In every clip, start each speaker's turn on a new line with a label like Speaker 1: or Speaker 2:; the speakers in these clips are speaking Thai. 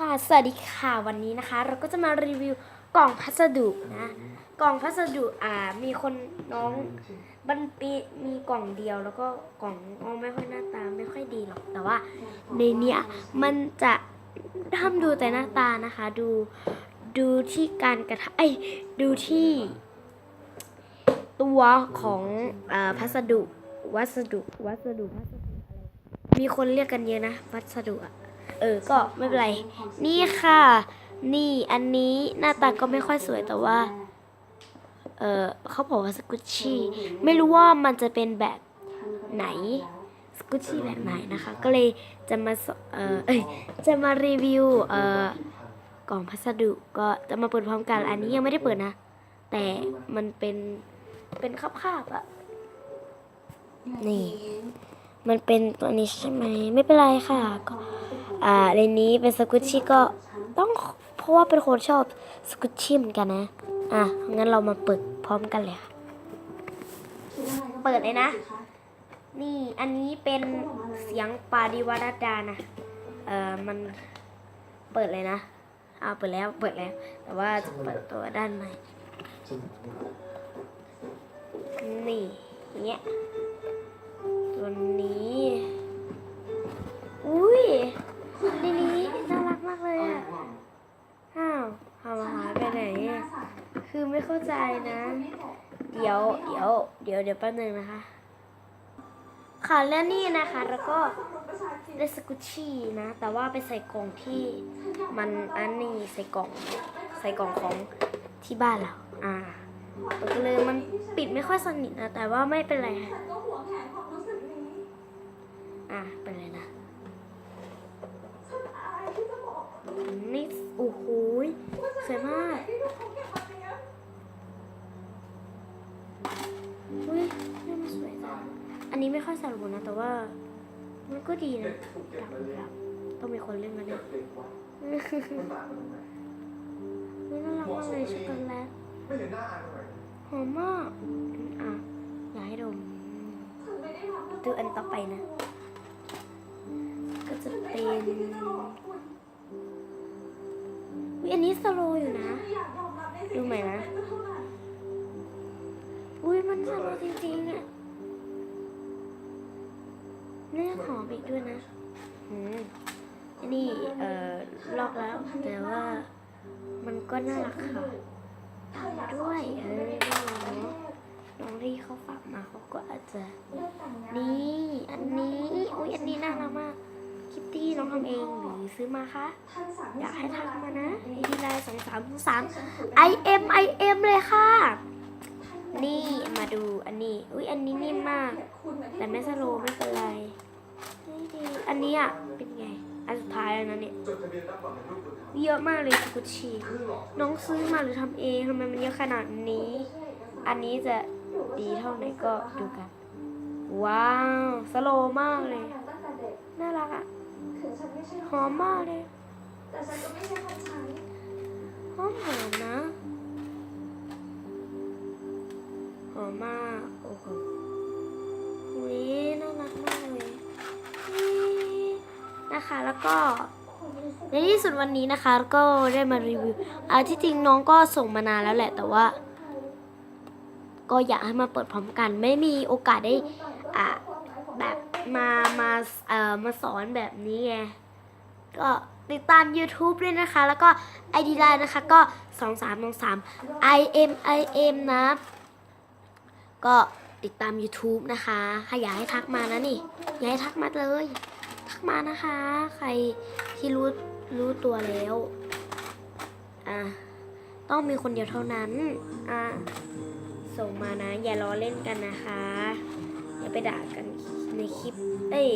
Speaker 1: ค่ะ สวัสดีค่ะ วันนี้นะคะ เราก็จะมารีวิวกล่องพัสดุนะ กล่องพัสดุอ่า มีคนน้องบันปีมีกล่องเดียว แล้วก็กล่องอ๋อไม่ค่อยหน้าตาไม่ค่อยดีหรอก แต่ว่าในเนี้ยมันจะห้ามดูแต่หน้าตานะคะ ดูดูที่การกระทะไอ้ดูที่ ตัวของอ่าพัสดุ วัสดุ วัสดุพัสดุอะไร มีคนเรียกกันเยอะนะ วัสดุอะ ออก็ไม่เป็นไร นี่ค่ะ นี่อันนี้หน้าตาก็ไม่ค่อยสวยแต่ว่า เออเขาบอกว่าสกุชชี่ไม่รู้ว่ามันจะเป็นแบบไหนสกุชชี่แบบไหนนะคะ ก็เลยจะมาเออเอ้ยจะมารีวิวเอ่อกล่องพัสดุก็จะมาเปิดพร้อมกันอันนี้ยังไม่ได้เปิดนะ แต่มันเป็นเป็นคาบๆอะนี่ มันเป็นตัวนี้ใช่ไหม ไม่เป็นไรค่ะก็ อ่าในนี้เป็นสกุชชี่ก็ต้องเพราะว่าเป็นคนชอบสกุชชี่เหมือนกันนะ อะงั้นเรามาเปิดพร้อมกันเลยค่ะเปิดเลยนะ นี่อันนี้เป็นเสียงปาริวรดานะ เอ่อมันเปิดเลยนะอ่าเปิดแล้วเปิดแล้ว แต่ว่าจะเปิดตัวด้านในนี่อย่เงี้ยตัวนี้ อุ้ยในนี้น่ารักมากเลยอะ อ้าวหาหายไปไหนอะคือไม่เข้าใจนะ เดี๋ยว เดี๋ยว เดี๋ยว เดี๋ยวแป๊บนึงนะคะ ค่ะแล้วนี่นะคะ แล้วก็ได้สกุชชี่นะ แต่ว่าไปใส่กล่องที่มันอันนี้ใส่กล่อง ใส่กล่องของที่บ้านเรา อ่าก็เลยมันปิดไม่ค่อยสนิทนะ แต่ว่าไม่เป็นไรค่ะ
Speaker 2: ก็หวงแหนความรู้สึกนี้
Speaker 1: อะเป็นไรนะ
Speaker 2: ฉันอายที่จะบอก
Speaker 1: นี่โอ้โหย สวยมากอุ้ยนี่มันสวยจังอันนี้ไม่ค่อยสนุกนะ แต่ว่า มันก็ดีนะอยากอยากต้องมีคนเล่นมาเนี่ยอุ้ยน่ารักมากเลยช็อกโกแลต
Speaker 3: หอ
Speaker 1: มมาก อะ อยากให้ดม
Speaker 2: ดูอั
Speaker 1: นต่อไปนะ ก็จะเป็น
Speaker 2: อุ้
Speaker 1: ยอันนี้สโลอยู่นะ ดูใหม่นะ อุ้ยมันสโลจริงๆอะเนี่หอมอีกด้วยนะอืมนนี้เอ่อลอกแล้ว แต่ว่ามันก็น่ารักค่ะทำด้วยเออน้องรีเขาฝากมาเขาก็อาจจะ
Speaker 2: นี่
Speaker 1: อันนี้อุ้ยอันนี้น่ารักมาก คิตตี้น้องทำเองหรือซื้อมาคะ
Speaker 2: ท่านสามี
Speaker 1: อยากให้ทักมานะไอดีไลน์สองสามสาม I M I M เลยค่ะ นี่มาดูอันนี้ อุ้ยอันนี้นิ่มมาก แต่ไม่สโลว์ไม่เป็นไรนี่ดีอันนี้อะ เป็นไง อันสุดท้ายแล้วนะเนี่ย
Speaker 3: จดทะเบียนรับรองในรูปบุญธรรม
Speaker 1: เยอะมากเลยสกุชชี่
Speaker 3: ครึ่งหลอด
Speaker 1: น้องซื้อมาหรือทำเองทำไมมันเยอะขนาดนี้ อันนี้จะดีเท่าไหนก็ดูกัน ว้าว สโลว์มากเลย
Speaker 2: ตั้งแต่เด็ก
Speaker 1: น่ารักอะ
Speaker 2: ถึงฉันไม่ใช่
Speaker 1: หอมมากเลย
Speaker 2: แต่ฉันก็ไม่ใช่คนใช้
Speaker 1: หอมหอมนะ หอมมาก โอ้โหอุ้ยน่ารักมากเลยอุ๊ยนะคะ แล้วก็ในที่สุดวันนี้นะคะ ก็ได้มารีวิวอ่าที่จริงน้องก็ส่งมานานแล้วแหละ แต่ว่า ก็อยากให้มาเปิดพร้อมกัน ไม่มีโอกาสได้อะแบบ มามาเอ่อมาสอนแบบนี้ไงก็ติดตาม YouTube ด้วยนะคะ แล้วก็ ID Line นะคะ ก็ 2 3 2 3 I M I M นะ ก็ติดตาม YouTube นะคะใครอยากให้ทักมานะนี่ อยากให้ทักมาเลย ทักมานะคะ ใครที่รู้รู้ตัวแล้ว อะ ต้องมีคนเดียวเท่านั้น อะ ส่งมานะ อย่าล้อเล่นกันนะคะ อย่าไปด่ากันในคลิป เอ้ย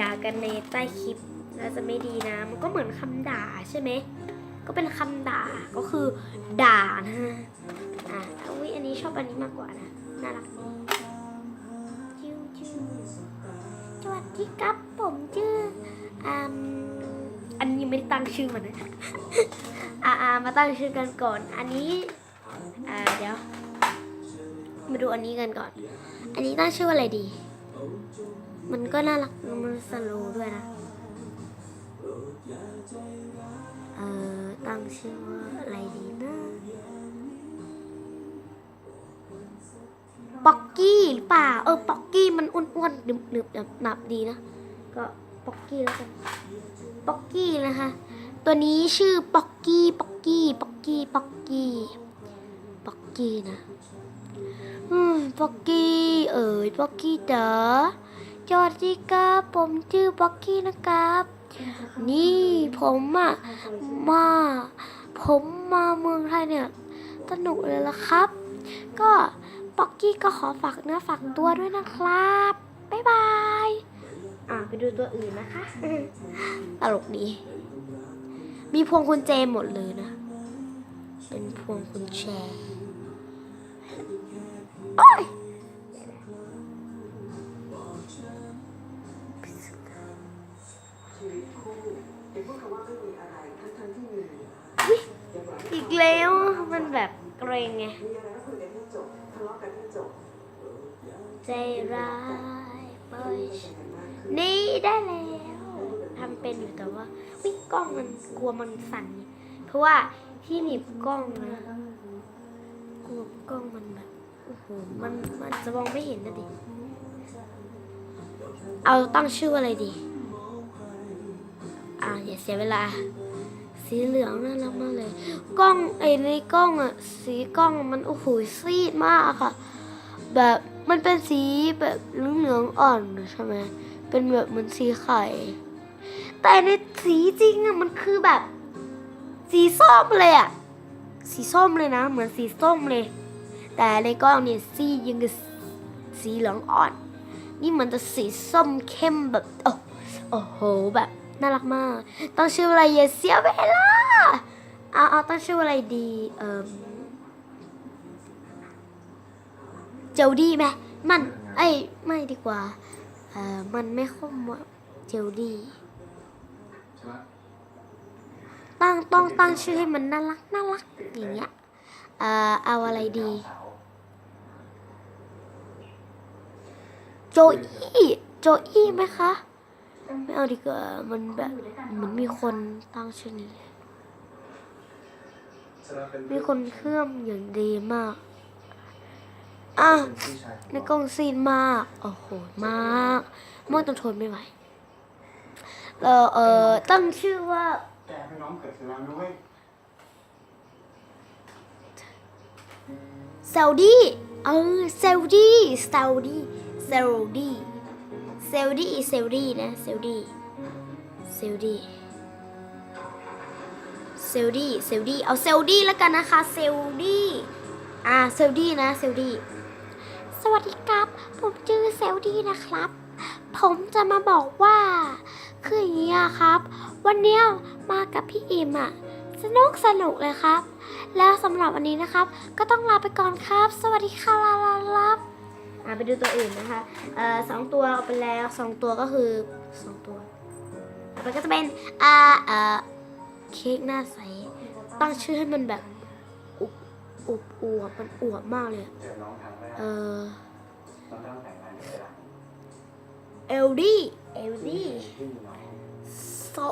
Speaker 1: ด่ากันในใต้คลิปแล้วจะไม่ดีนะ มันก็เหมือนคำด่าใช่ไหม ก็เป็นคำด่า ก็คือด่านะ อะอุ้ยอันนี้ชอบอันนี้มากกว่านะ น่ารักดีจิ้วจิ้วสวัสดีครับผมชื่ออืมอันนี้ยังไม่ได้ตั้งชื่อมันนะ อ่ามาตั้งชื่อกันก่อน อันนี้ อ่า เดี๋ยว มาดูอันนี้กันก่อน อันนี้ตั้งชื่อว่าอะไรดี มันก็น่ารัก มันสโลด้วยนะ เออตั้งชื่อว่าอะไรดีนะป๊อกกี้หรือเปล่า เออ ป๊อกกี้มันอ้วนๆหนึบหนึบๆหนับดีนะ ก็ป๊อกกี้แล้วกัน ป๊อกกี้นะคะ ตัวนี้ชื่อป๊อกกี้ ป๊อกกี้ ป๊อกกี้ ป๊อกกี้ ป๊อกกี้นะ ป๊อกกี้เอ๋ยป๊อกกี้เด้อสวัสดีครับผมชื่อป๊อกกี้นะครับ นี่ผมอะมา ผมมาเมืองไทยเนี่ยสนุกเลยละครับ ก็ป๊อกกี้ก็ขอฝากเนื้อฝากตัวด้วยนะครับ บ๊ายบาย อ่าไปดูตัวอื่นนะคะตลกดี มีพวงกุญแจหมดเลยนะ เป็นพวงกุญแจ อี
Speaker 4: ก
Speaker 1: แล้วมันแบบเกรงไง
Speaker 4: ใจ
Speaker 1: ร้ายปอย
Speaker 4: นี่
Speaker 1: ได้แล้วทำเป็นอยู่แต่ว่าวิ่งกล้องมันกลัวมันสั่นเพราะว่าที่หนีบกล้องนะกลัวกล้องมันแบบ โอ้โหมันมันจะมองไม่เห็นนะดิ เอาตั้งชื่ออะไรดี อ่าอย่าเสียเวลา สีเหลืองน่ารักมากเลย กล้องไอ้ในกล้องอะสีกล้องมันโอ้โหซีดมากค่ะ แบบมันเป็นสีแบบเหลืองอ่อนใช่ไหมเป็นแบบเหมือนสีไข่ แต่ในสีจริงอะมันคือแบบ สีส้มเลยอะสีส้มเลยนะ เหมือนสีส้มเลย แต่ในกล้องเนี่ยสียังกับสีเหลืองอ่อน นี่มันจะสีส้มเข้มแบบโอ้โอ้โหแบบน่ารักมาก ต้องชื่ออะไรอย่าเสียเวลาเอาเอาต้องชื่ออะไรดีเอ่มเจลดี้ไหมมันเอ้ไม่ดีกว่าเอ่อมันไม่ค่อมเจลดี้ตั้งต้องตั้งชื่อให้มันน่ารักน่ารักอย่างเงี้ยเอ่อเอาอะไรดี โจอี้โจอี้ไหมคะ ไม่เอาดีกว่า มันแบบเหมือนมีคนตั้งชื่อนี้ มีคนเครื่องอย่างดีมาก อะ ในกล้องซีนมาก โอ้โห มากมากจนทนไม่ไหวเราเอ่อตั้งชื่อว่า
Speaker 3: แกเป็นน้องเกิดแล้วด้วย
Speaker 1: เซลดี้เออเซลดี้เซลดี้ เซลดี้เซลดี้เซลดี้นะเซลดี้เซลดี้เซลดี้เซลดี้เอาเซลดี้แล้วกันนะคะเซลดี้อ่าเซลดี้นะเซลดี้สวัสดีครับ ผมชื่อเซลดี้นะครับ ผมจะมาบอกว่าคืออย่างนี้ครับ วันเนี้ยมากับพี่อิมอะสนุกสนุกเลยครับ แล้วสำหรับวันนี้นะครับ ก็ต้องลาไปก่อนครับ สวัสดีค่ะลาลา ไปดูตัวอื่นนะคะเอ่อสองตัวเอาไปแล้วสองตัวก็คือสองตัวต่อไปก็จะเป็นอ่าเอ่อเค้กหน้าใสตั้งชื่อให้มันแบบอุบอุบอวบมันอวบมากเลยอะ
Speaker 3: เจอน้องครั้งแรก
Speaker 1: เออ
Speaker 3: น้องต้องแต่งงานกับเวลา
Speaker 1: เอลดี้เอลดี้
Speaker 3: พี่น้อง
Speaker 1: ซอ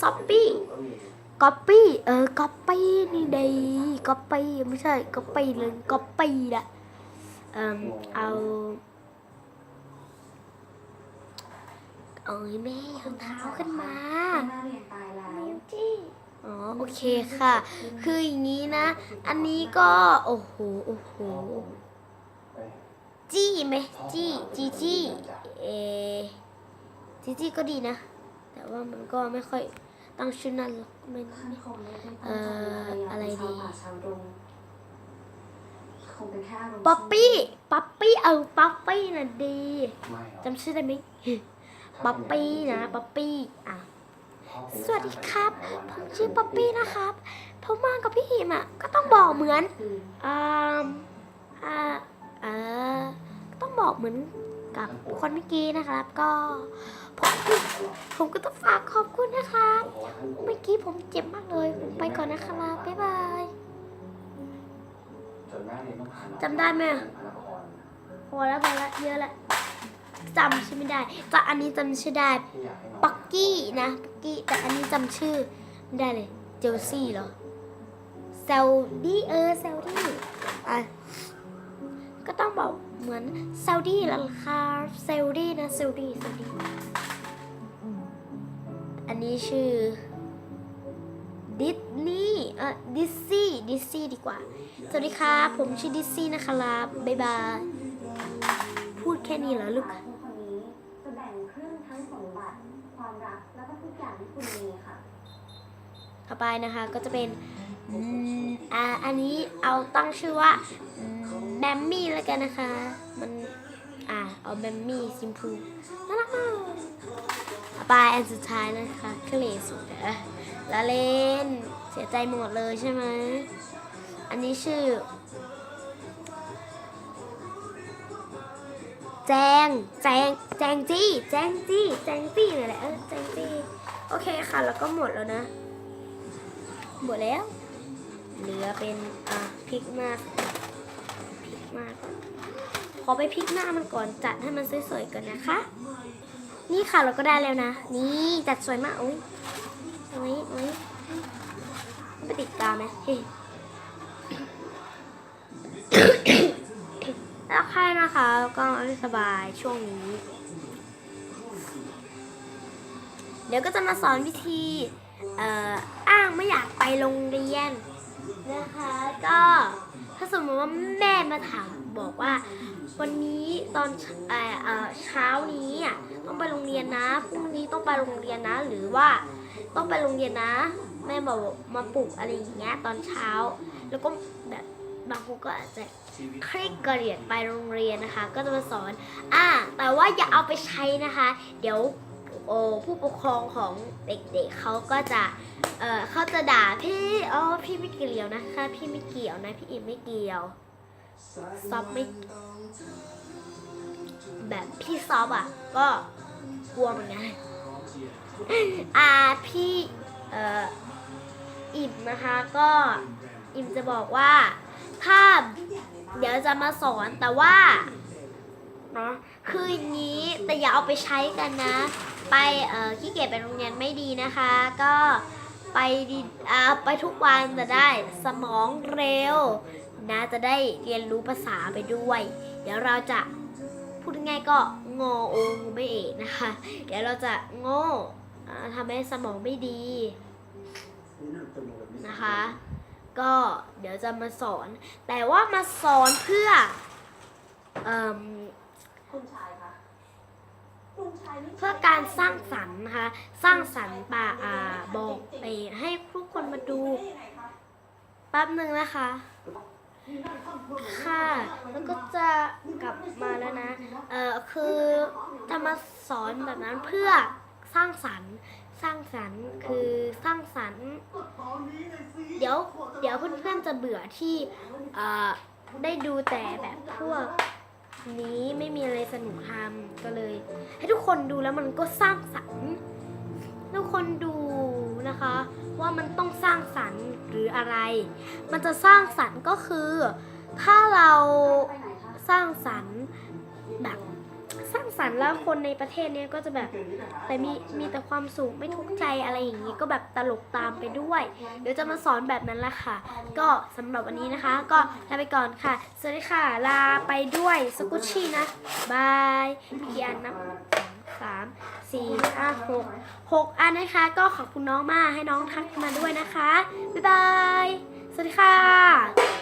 Speaker 1: ซอปปี้
Speaker 3: ก็มี
Speaker 1: ก๊อปปี้เออก๊อปปี้นี่ดีก๊อปปี้ไม่ใช่ก๊อปปี้เลยก๊อปปี้อะ เอ่มเอาเอาให้แม่เอาเท้าขึ้นมา
Speaker 2: หน้าเรียนตายแล้ว
Speaker 1: นิ้วจี้อ๋อโอเคค่ะ คืออย่างนี้นะ อันนี้ก็ โอ้โหโอ้โหจี้ไหมจี้จีจี้เอจีจี้ก็ดีนะ แต่ว่ามันก็ไม่ค่อยตั้งชื่อนั่นหรอกไม่
Speaker 2: ท่าน
Speaker 1: เอ่ออะไรดี
Speaker 2: ชาวป่าชาวด งคงเป็นแค่อารมณ์
Speaker 1: ป๊อปปี้ป๊อปปี้เออป๊อปปี้น่ะดี
Speaker 3: ไม่หรอก
Speaker 1: จำชื่อได้ไหมป๊อปปี้นะป๊อปปี้อะสวัสดีครับ ผมชื่อป๊อปปี้นะครับผมมากับพี่หิมอะก็ต้องบอกเหมือน
Speaker 2: คือ
Speaker 1: อ่าอ่าเออต้องบอกเหมือนกับคนเมื่อกี้นะครับ ก็ผมผมก็ต้องฝากขอบคุณนะครับ
Speaker 3: เพราะว่าท่าน
Speaker 1: เมื่อกี้ผมเจ็บมากเลย ผมไปก่อนนะครับบ๊ายบาย
Speaker 3: จนแม่เนี่ยต้องพาน้อง
Speaker 1: จำได้ไหม
Speaker 3: พระนคร
Speaker 1: พอแล้วพอแล้วเยอะแล้วจำชื่อไม่ได้แต่อันนี้จำชื่อได้
Speaker 3: ที่อยากให้น้อง
Speaker 1: ปักกี้นะปักกี้แต่อันนี้จำชื่อไม่ได้เลย เจลซี่เหรอซลดี้เออเซลดี้อะก็ต้องบอกเหมือนเซลดี้แล้วล่ะค่ะเซลดี้นะเซลดี้เซลดี้อันนี้ชื่อ ดิสนีย์เออดิซซี่ดิซซี่ดีกว่า สวัสดีครับผมชื่อดิซซี่นะครับบ๊ายบาย พูดแค่นี้เหรอลูก
Speaker 2: คุณคนนี้จะแบ่งครึ่งทั้งสมบัติความรักแล้วก็ทุกอย่างที่คุณมีค่ะ
Speaker 1: ต่อไปนะคะก็จะเป็นอืมอ่าอันนี้เอาตั้งชื่อว่าแบมมี่แล้วกันนะคะ มันอ่าเอาแบมมี่ซิมพูน่ารักมากต่อไปอันสุดท้ายนะคะเคเลสุดอะ ละเล่นเสียใจหมดเลยใช่ไหมอันนี้ชื่อ แจงแจงแจงจี้ แจงจี้ แจงจี้นี่แหละเออแจงจี้โอเคค่ะ แล้วก็หมดแล้วนะ หมดแล้ว เหลือเป็นอะพริกหน้าพริกหน้ากขอไปพริกหน้ามันก่อนจัดให้มันสวยๆก่อนนะคะ นี่ค่ะเราก็ได้แล้วนะ นี่จัดสวยมากอุ้ย อุ้ยอุ้ยไปติดกาวไหมแล้วใครนะคะก็ไม่สบายช่วงนี้ เดี๋ยวก็จะมาสอนวิธีเอ่ออ้างไม่อยากไปโรงเรียนนะคะ ก็ถ้าสมมติว่าแม่มาถามบอกว่า วันนี้ตอนเอ่อเอ่อเช้านี้อะต้องไปโรงเรียนนะพรุ่งนี้ต้องไปโรงเรียนนะหรือว่า ต้องไปโรงเรียนนะ แม่บอกมาปลุกอะไรอย่างเงี้ยตอนเช้า แล้วก็แบบบางคนก็อาจจะเคร่งกระเรียดไปโรงเรียนนะคะ ก็จะมาสอน อ่า แต่ว่าอย่าเอาไปใช้นะคะ เดี๋ยวโอ้ผู้ปกครองของเด็กๆเขาก็จะ เออเขาจะด่าพี่อ๋อพี่ไม่เกี่ยวนะคะ พี่ไม่เกี่ยวนะ พี่อิมไม่เกี่ยวซอฟไม่แบบพี่ซอฟอะ ก็กลัวเหมือนกัน อ่าพี่เอ่ออิมนะคะก็อิมจะบอกว่าถ้าเดี๋ยวจะมาสอนแต่ว่าเนาะคืออย่างนี้แต่อย่าเอาไปใช้กันนะ ไปเอ่อขี้เกียจไปโรงเรียนไม่ดีนะคะ ก็ไปดีอ่าไปทุกวันจะได้สมองเร็วนะจะได้เรียนรู้ภาษาไปด้วย เดี๋ยวเราจะพูดง่ายก็งอโอไม่เอกนะคะ เดี๋ยวเราจะโง่ ทำให้สมองไม่ดีนะคะ ก็เดี๋ยวจะมาสอน แต่ว่ามาสอนเพื่อเอ่ม
Speaker 2: คุณชายคะคุณชายนี่
Speaker 1: เพื่อการสร้างสรรค์นะคะ สร้างสรรค์ป่าอ่าบอกไปให้ทุกคนมาดูแป๊บหนึ่งนะคะ ค่ะ แล้วก็จะกลับมาแล้วนะ เออคือจะมาสอนแบบนั้นเพื่อ สร้างสรรค์ สร้างสรรค์คือสร้างสรรค์ เดี๋ยวเดี๋ยวเพื่อนๆจะเบื่อที่เอ่อได้ดูแต่แบบพวกนี้ไม่มีอะไรสนุกทำก็เลย ให้ทุกคนดูแล้วมันก็สร้างสรรค์ทุกคนดูนะคะ ว่ามันต้องสร้างสรรค์หรืออะไร มันจะสร้างสรรค์ก็คือ ถ้าเราสร้างสรรค์ สร้ารค์แล้วคนในประเทศเนี้ยก็จะแบบแต่มีมีแต่ความสุขไม่ทุกข์ใจอะไรอย่างนี้ก็แบบตลกตามไปด้วย เดี๋ยวจะมาสอนแบบนั้นละค่ะ ก็สำหรับวันนี้นะคะ ก็ลาไปก่อนค่ะ สวัสดีค่ะ ลาไปด้วยสกุชชี่นะบายพี่อันนับสองสามสี่ห้าหกหกอันนะคะ ก็ขอบคุณน้องมากให้น้องทักมาด้วยนะคะ บ๊ายบาย สวัสดีค่ะ